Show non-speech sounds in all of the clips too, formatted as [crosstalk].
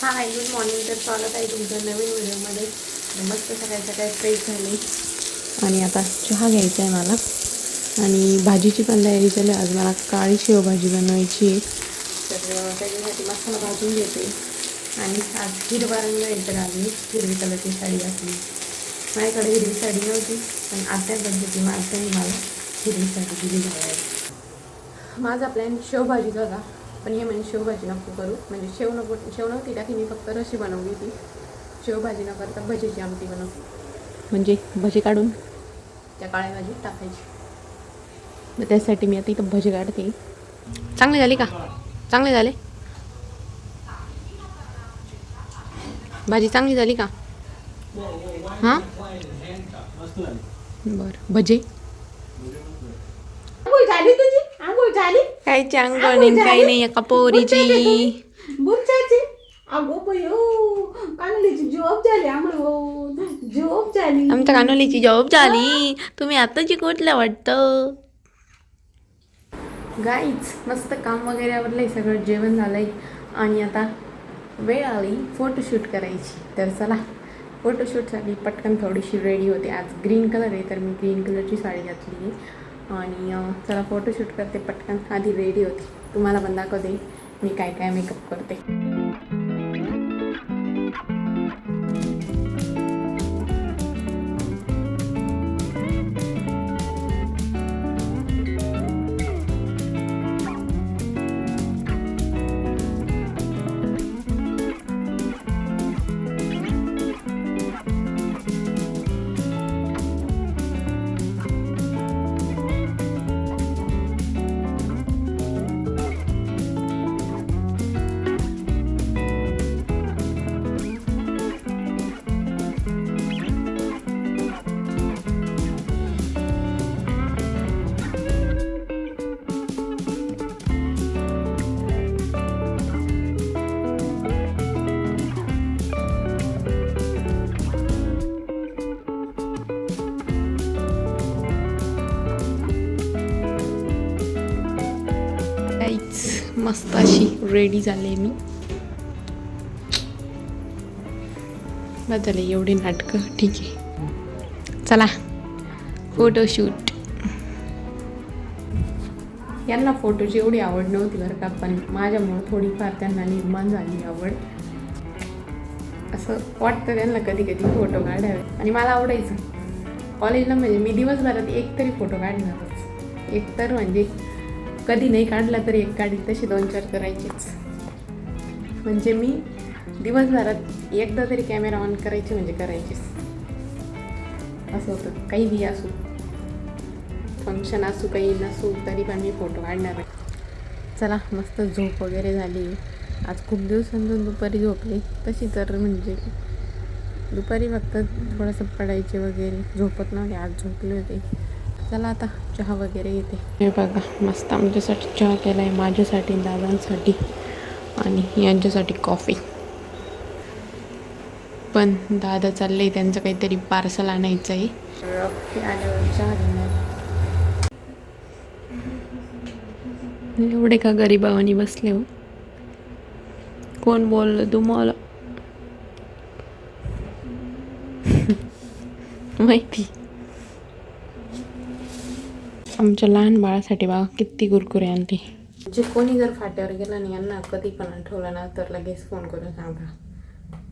Hi good morning तर स्वागत आहे तुमच्या नवीन व्हिडिओमध्ये. मस्त सकाळी सकाळी फ्रेश झाली. आणि आता चहा घ्यायचा आहे मला. आणि भाजीची पण तयारी चालू आज मला काळी शेवभाजी बनवायची आहे. तर त्याच्यासाठी मसाला भाजून घेते. आणि आज हिरवा रंग आहे तर हिरवी कलरची साडी घातली. माझ्याकडे हिरवी साडी नव्हती पण आत्या पद्धती आत्याने मला हिरवी साडी दिली आहे माझा प्लॅन शेवभाजीचा होता. पण हे म्हणजे शेवभाजी नको करू. म्हणजे शेव नको शेव नव्हती टाकी मी फक्त रशी बनवली होती. शेवभाजी न करता भजीची आमटी बनव म्हणजे भजी काढून? त्या काळ्या भाजीत टाकायची. मग त्यासाठी मी आता इथं भजी काढते. चांगले झाले का? चांगले झाले? भाजी चांगली झाली का? हां? बरं. भजे? काही चांगलं नाही काही नाही एका पोरीची. बुमच्याची अगो बयो कानलीची जॉब झाली आंघोळ जॉब झाली. आमच्या कानोलीची जॉब झाली. तुम्ही आताची कुठल्या वाटतं. गाईच मस्त काम वगैरे आवरलंय सगळं जेवण झालंय. आणि आता वेळ आली फोटोशूट करायची. तर चला फोटोशूटसाठी पटकन थोडीशी रेडी होते. आज ग्रीन कलर आहे तर मी ग्रीन कलरची साडी घातली आहे. आणि चला फोटोशूट करते पटकन. आधी रेडी होते. तुम्हाला पण दाखवते. मी काय काय मेकअप करते. मस्त अशी रेडी झाले मी. बस झाले एवढे नाटकं. ठीक आहे. चला फोटोशूट यांना फोटोची एवढी आवड नव्हती बरं का पण माझ्यामुळं थोडीफार त्यांना निर्माण झाली आवड. असं वाटतं त्यांना कधी कधी फोटो काढावे. आणि मला आवडायचं. कॉलेजला म्हणजे मी दिवसभरात एक तरी फोटो काढणारच. एक तर म्हणजे कधी नाही काढला तरी एक काढी तशी दोन चार करायचीच. म्हणजे मी दिवसभरात एकदा तरी कॅमेरा ऑन करायची म्हणजे करायचीच. असं होतं. काही बी असू. फंक्शन असू काही नसू तरी पण मी फोटो काढणार आहे. चला मस्त झोप वगैरे झाली. आज खूप दिवसांतून दुपारी झोपली. तशी तर म्हणजे दुपारी फक्त थोडंसं पडायचे वगैरे. झोपत नव्हते आज झोपले होते. चला आता चहा वगैरे येते. हे बघा मस्त आमच्यासाठी चहा केला आहे माझ्यासाठी दादांसाठी आणि यांच्यासाठी कॉफी पण दादा चाललंय त्यांचं काहीतरी पार्सल आणायचं आहे चहा एवढे का गरीबावानी बसले हो? कोण बोललं तुम्हाला? [laughs] माहिती. आमच्या लहान बाळासाठी बघा किती कुरकुरे आणते. जे कोणी जर फाट्यावर गेला नाही यांना कधी पण आठवलं ना तर लगेच फोन करून सांगा.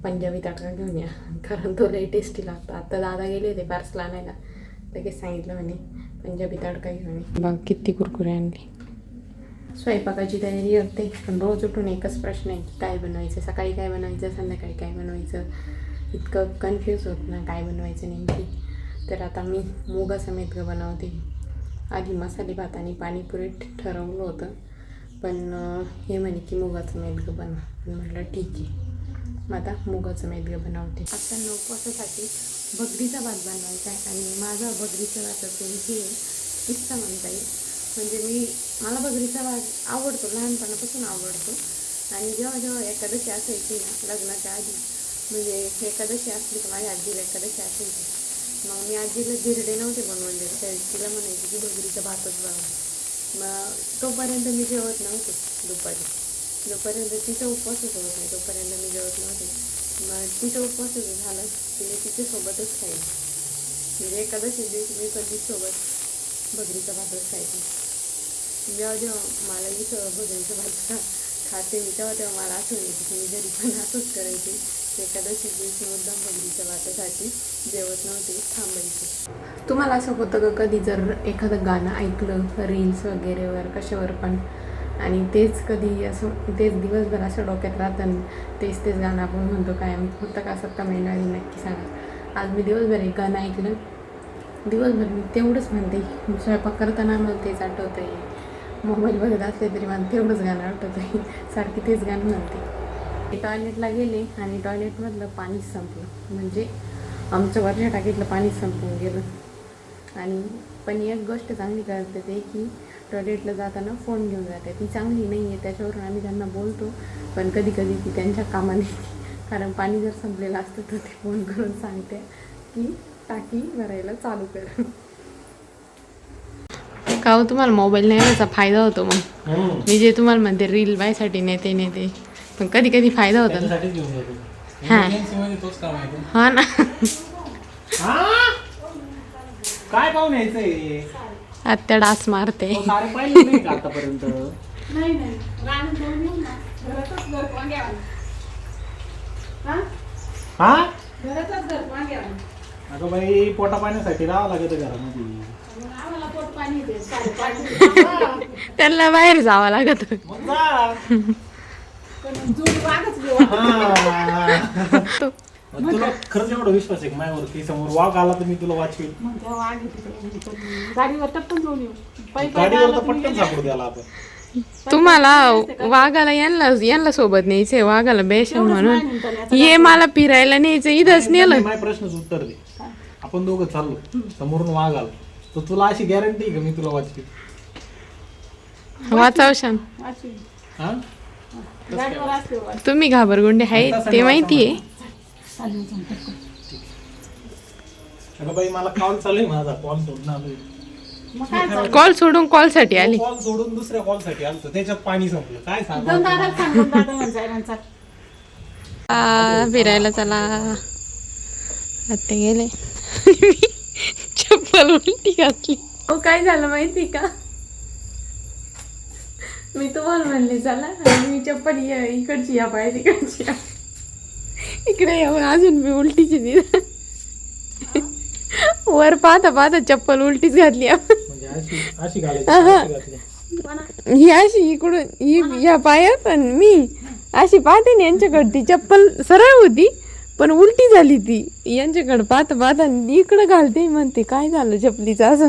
पंजाबी ताका घेऊन या. कारण तो लई टेस्टी लागतो. आता दादा गेले होते पार्सल आणायला. लगेच सांगितलं म्हणे पंजाबी तडका घेऊन ये. बघ किती कुरकुरे आणले. स्वयंपाकाची तयारी करते पण रोज उठून एकच प्रश्न आहे की काय बनवायचं? सकाळी काय बनवायचं? संध्याकाळी काय बनवायचं? इतकं कन्फ्यूज होत ना काय बनवायचं नेमकी. तर आता मी मुगा समेत ग बनवते. आधी मसाले भात आणि पाणीपुरी ठरवलं होतं. पण हे म्हणे की मुगाचं मेदगं बनवा म्हटलं ठीक आहे. मग आता मुगाचं मेदगं बनवते. आता नवपासासाठी बगरीचा भात बनवायचा आहे आणि माझा भगरीचा भाताचं हे किस्सा म्हणता येईल. म्हणजे मी मला बगरीचा भात आवडतो लहानपणापासून आवडतो. आणि जेव्हा जेव्हा एकादशी असायची ना लग्नाच्या आधी म्हणजे एकादशी असली तर माझ्या आजीला एकादशी असायची. मग मी आजीला धिरडे नव्हते बनवले तर तिला म्हणायची की भगरीचा भातच बनव मग तोपर्यंत मी जेवत नव्हते दुपारी. जोपर्यंत तिचा उपवासच होत नाही तोपर्यंत मी जेवत नव्हते. मग तिचा उपवासच झाला तिने तिच्यासोबतच खाईल म्हणजे एकादशी दिवशी मी कधीच सोबत भगरीचा भातच खायची. जेव्हा हो, जेव्हा मला इथं भगरीचा भात खा. खाते मी तेव्हा तेव्हा मला आठवण येते की मी घरी पण असंच करायचे. एकादशी दिवशी मुद्दाम भगरीच्या भातासाठी जेवत नव्हते थांबायचे. तुम्हाला असं होतं का कधी जर एखादं गाणं ऐकलं रील्स वगैरेवर कशावर पण? आणि तेच कधी असं तेच दिवसभर असं डोक्यात राहतं आणि तेच तेच गाणं आपण म्हणतो कायम. होतं का असं कमेंटमध्ये नक्की सांगा. आज मी दिवसभर एक गाणं ऐकलं. दिवसभर मी तेवढंच म्हणते स्वयंपाक करताना मला तेच आठवतं आहे मोबाईल बघत असले तरी मला तेवढंच गाणं आठवतं आहे सारखी तेच गाणं म्हणते. टॉयलेटला गेले आणि टॉयलेटमधलं पाणीच संपलं. म्हणजे आमचं वरच्या टाकीतलं पाणीच संपून गेलं. आणि पण एक गोष्ट चांगली करते ते की टॉयलेटला जाताना फोन घेऊन जाते. ती चांगली नाही आहे त्याच्यावरून आम्ही त्यांना बोलतो पण कधी कधी ती त्यांच्या कामाने [laughs] कारण पाणी जर संपलेलं असतं तर ते फोन करून सांगते की टाकी भरायला चालू कर. का हो तुम्हाला मोबाईल नाही याचा फायदा होतो मग. मी जे तुम्हाला म्हणते रील बायसाठी नेते नेते. पण कधी कधी फायदा होतो. हा. हा ना. हा? काय पाहून यायचंय? आत्या डास मारते. का आतापर्यंत? [laughs] नाही नाही. रान जाऊन येऊ ना. घरातच घर वांग्यावर हा? हा? घरातच घर अगं बाई पोटा पाण्यासाठी राहावं लागत घरामध्ये. आम्हाला पोट पाणी त्यांना बाहेर जावं लागत. मग जा. पण जुड वागच घेऊ हा. मग तुला खरंच एवढा विश्वास आहे का माझ्यावरती? समोर वाघ आला तर मी तुला मग वाघ तिकडे पण गाडीवर टप्पन जाऊन येऊ. पै पै गाडीवर आला तर तर मी पटकन गेले. सापडू द्याला आपण तुम्हाला वाघाला यांना यांना सोबत न्यायचंय वाघाला बेशन तेवढंच म्हणून. ये मला फिरायला न्यायचं इथंच नेलं. माझ्या प्रश्नाचं उत्तर दे. आपण दोघं चाललो. समोरून वाघ आला. तर तुला अशी गॅरंटी आहे का मी तुला वाचवेल वाचावशान अशी हा? गाडीवर असते वाघ. तुम्ही घाबरगुंडे आहे ते चालेल चालेल. अगं बाई मला कॉल चालू आहे माझा. कॉल सोडून आलोय. मग काय? कॉल सोडून कॉलसाठी आली. कॉल सोडून दुसऱ्या कॉलसाठी आलतो त्याच्यात पाणी संपलं. काय दोन सांग दादा. आ, फिरायला चला. आत्ता गेले. चप्पल उलटी घातली. हो काय झालं माहिती का? मी तुम्हाला म्हणले चला आणि मी चप्पल या- इकडची या पाय तिकडची या. इकडे या मग अजून मी उलटीची दिली. वर पाहता पाहता चप्पल उलटीच घातली म्हणजे घातली. ही अशी इकडून ही ह्या पायात आणि मी अशी पाहते ना यांच्याकडे ती चप्पल सरळ होती. पण उलटी झाली ती. यांच्याकडे पाहता पाहता आणि इकडं घालते म्हणते. काय झालं चपलीचं असं?